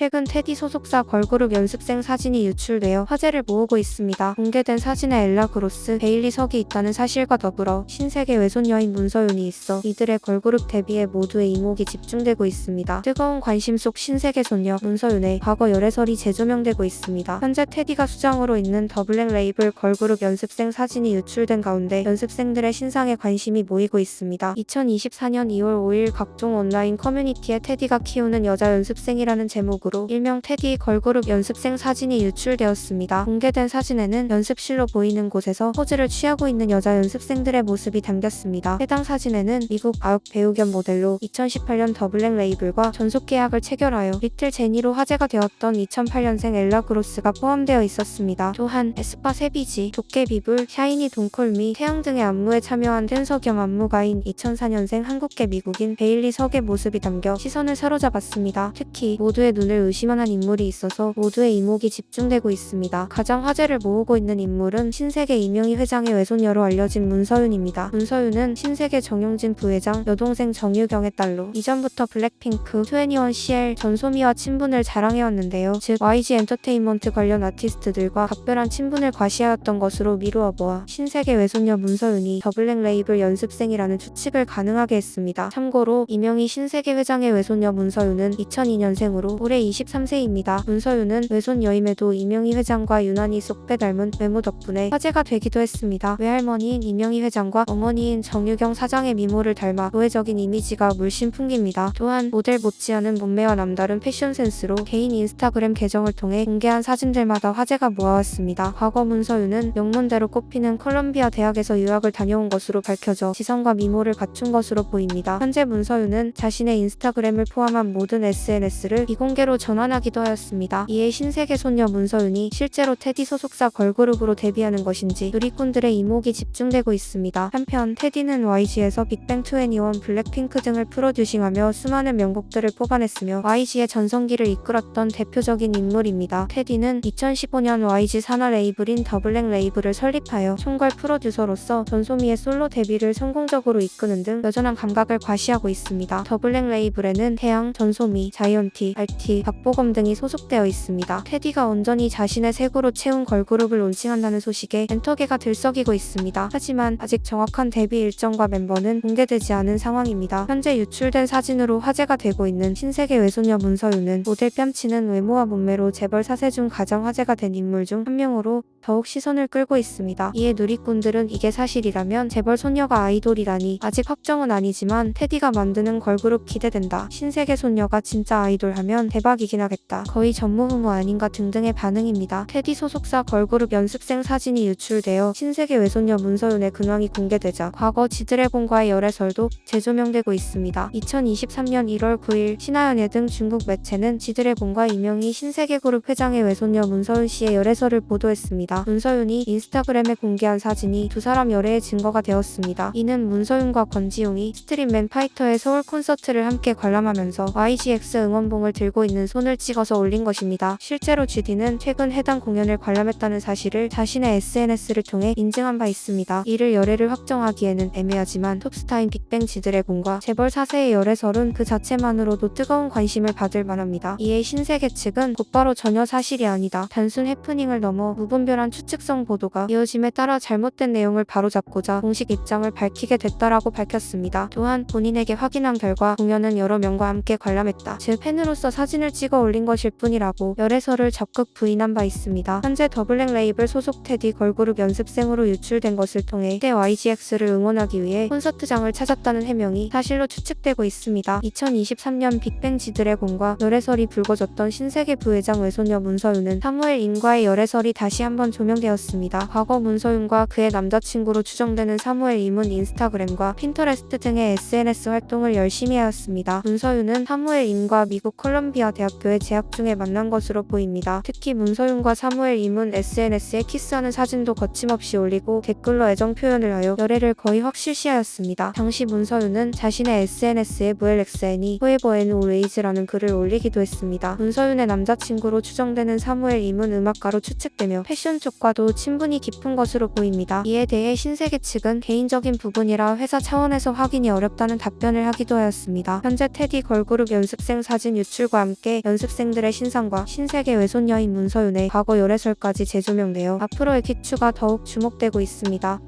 최근 테디 소속사 걸그룹 연습생 사진이 유출되어 화제를 모으고 있습니다. 공개된 사진에 엘라 그로스, 베일리 석이 있다는 사실과 더불어 신세계 외손녀인 문서윤이 있어 이들의 걸그룹 데뷔에 모두의 이목이 집중되고 있습니다. 뜨거운 관심 속 신세계 소녀 문서윤의 과거 열애설이 재조명되고 있습니다. 현재 테디가 수장으로 있는 더블랙 레이블 걸그룹 연습생 사진이 유출된 가운데 연습생들의 신상에 관심이 모이고 있습니다. 2024년 2월 5일 각종 온라인 커뮤니티에 테디가 키우는 여자 연습생이라는 제목으로 일명 테디 걸그룹 연습생 사진이 유출되었습니다. 공개된 사진에는 연습실로 보이는 곳에서 포즈를 취하고 있는 여자 연습생들의 모습이 담겼습니다. 해당 사진에는 미국 아역 배우 겸 모델로 2018년 더블랙 레이블과 전속 계약을 체결하여 리틀 제니로 화제가 되었던 2008년생 엘라 그로스가 포함되어 있었습니다. 또한 에스파 세비지, 도깨비불, 샤이니 동콜미, 태양 등의 안무에 참여한 댄서 겸 안무가인 2004년생 한국계 미국인 베일리 석의 모습이 담겨 시선을 사로잡았습니다. 특히 모두의 눈을 의심만한 인물이 있어서 모두의 이목이 집중되고 있습니다. 가장 화제를 모으고 있는 인물은 신세계 이명희 회장의 외손녀로 알려진 문서윤입니다. 문서윤은 신세계 정용진 부회장 여동생 정유경의 딸로 이전부터 블랙핑크, 21CL, 전소미와 친분을 자랑해왔는데요. 즉 YG 엔터테인먼트 관련 아티스트들과 각별한 친분을 과시하였던 것으로 미루어 보아 신세계 외손녀 문서윤이 더블랙 레이블 연습생이라는 추측을 가능하게 했습니다. 참고로 이명희 신세계 회장의 외손녀 문서윤은 2002년생으로 올해 23세입니다. 문서윤은 외손녀임에도 이명희 회장과 유난히 쏙 빼닮은 외모 덕분에 화제가 되기도 했습니다. 외할머니인 이명희 회장과 어머니인 정유경 사장의 미모를 닮아 노회적인 이미지가 물씬 풍깁니다. 또한 모델 못지않은 몸매와 남다른 패션 센스로 개인 인스타그램 계정을 통해 공개한 사진들마다 화제가 모아왔습니다. 과거 문서윤은 명문대로 꼽히는 컬럼비아 대학에서 유학을 다녀온 것으로 밝혀져 지성과 미모를 갖춘 것으로 보입니다. 현재 문서윤은 자신의 인스타그램을 포함한 모든 SNS를 비공개로 전환하기도 하였습니다. 이에 신세계 소녀 문서윤이 실제로 테디 소속사 걸그룹으로 데뷔하는 것인지 누리꾼들의 이목이 집중되고 있습니다. 한편 테디는 YG에서 빅뱅 21, 블랙핑크 등을 프로듀싱하며 수많은 명곡들을 뽑아냈으며 YG의 전성기를 이끌었던 대표적인 인물입니다. 테디는 2015년 YG 산하 레이블인 더블랙 레이블을 설립하여 총괄 프로듀서로서 전소미의 솔로 데뷔를 성공적으로 이끄는 등 여전한 감각을 과시하고 있습니다. 더블랙 레이블에는 태양, 전소미, 자이언티, RT, 박보검 등이 소속되어 있습니다. 테디가 온전히 자신의 색으로 채운 걸그룹을 론칭한다는 소식에 엔터계가 들썩이고 있습니다. 하지만 아직 정확한 데뷔 일정과 멤버는 공개되지 않은 상황입니다. 현재 유출된 사진으로 화제가 되고 있는 신세계 외소녀 문서윤은 모델 뺨치는 외모와 몸매로 재벌 사세 중 가장 화제가 된 인물 중 한 명으로 더욱 시선을 끌고 있습니다. 이에 누리꾼들은 이게 사실이라면 재벌 소녀가 아이돌이라니 아직 확정은 아니지만 테디가 만드는 걸그룹 기대된다. 신세계 소녀가 진짜 아이돌 하면 대박 이긴 하겠다. 거의 전무후무 아닌가 등등의 반응입니다. 테디 소속사 걸그룹 연습생 사진이 유출되어 신세계 외손녀 문서윤의 근황이 공개되자 과거 지드래곤과의 열애설도 재조명되고 있습니다. 2023년 1월 9일 신하연예 등 중국 매체는 지드래곤과 이명희 신세계 그룹 회장의 외손녀 문서윤 씨의 열애설을 보도했습니다. 문서윤이 인스타그램에 공개한 사진이 두 사람 열애의 증거가 되었습니다. 이는 문서윤과 권지용이 스트림맨 파이터의 서울 콘서트를 함께 관람하면서 YGX 응원봉을 들고 있는 손을 찍어서 올린 것입니다. 실제로 GD는 최근 해당 공연을 관람했다는 사실을 자신의 SNS를 통해 인증한 바 있습니다. 이를 열애를 확정하기에는 애매하지만 톱스타인 빅뱅 지드래곤과 재벌 4세의 열애설은 그 자체만으로도 뜨거운 관심을 받을 만합니다. 이에 신세계 측은 곧바로 전혀 사실이 아니다. 단순 해프닝을 넘어 무분별한 추측성 보도가 이어짐에 따라 잘못된 내용을 바로잡고자 공식 입장을 밝히게 됐다라고 밝혔습니다. 또한 본인에게 확인한 결과 공연은 여러 명과 함께 관람했다. 즉 팬으로서 사진을 찍어 올린 것일 뿐이라고 열애설을 적극 부인한 바 있습니다. 현재 더블랙 레이블 소속 테디 걸그룹 연습생으로 유출된 것을 통해 때 YGX를 응원하기 위해 콘서트장을 찾았다는 해명이 사실로 추측되고 있습니다. 2023년 빅뱅 지드래곤과 열애설이 불거졌던 신세계 부회장 외손녀 문서윤은 사무엘 임과의 열애설이 다시 한번 조명되었습니다. 과거 문서윤과 그의 남자친구로 추정되는 사무엘 임은 인스타그램과 핀터레스트 등의 SNS 활동을 열심히 하였습니다. 문서윤은 사무엘 임과 미국 컬럼비아 대학교에 재학 중에 만난 것으로 보입니다. 특히 문서윤과 사무엘 임은 SNS에 키스하는 사진도 거침없이 올리고 댓글로 애정 표현을 하여 열애를 거의 확실시하였습니다. 당시 문서윤은 자신의 SNS에 무엘XN이 Forever and Always라는 글을 올리기도 했습니다. 문서윤의 남자친구로 추정되는 사무엘 임은 음악가로 추측되며 패션 쪽과도 친분이 깊은 것으로 보입니다. 이에 대해 신세계 측은 개인적인 부분이라 회사 차원에서 확인이 어렵다는 답변을 하기도 하였습니다. 현재 테디 걸그룹 연습생 사진 유출과 함께 함께 연습생들의 신상과 신세계 외손 여인 문서윤의 과거 열애설까지 재조명되어 앞으로의 기추가 더욱 주목되고 있습니다.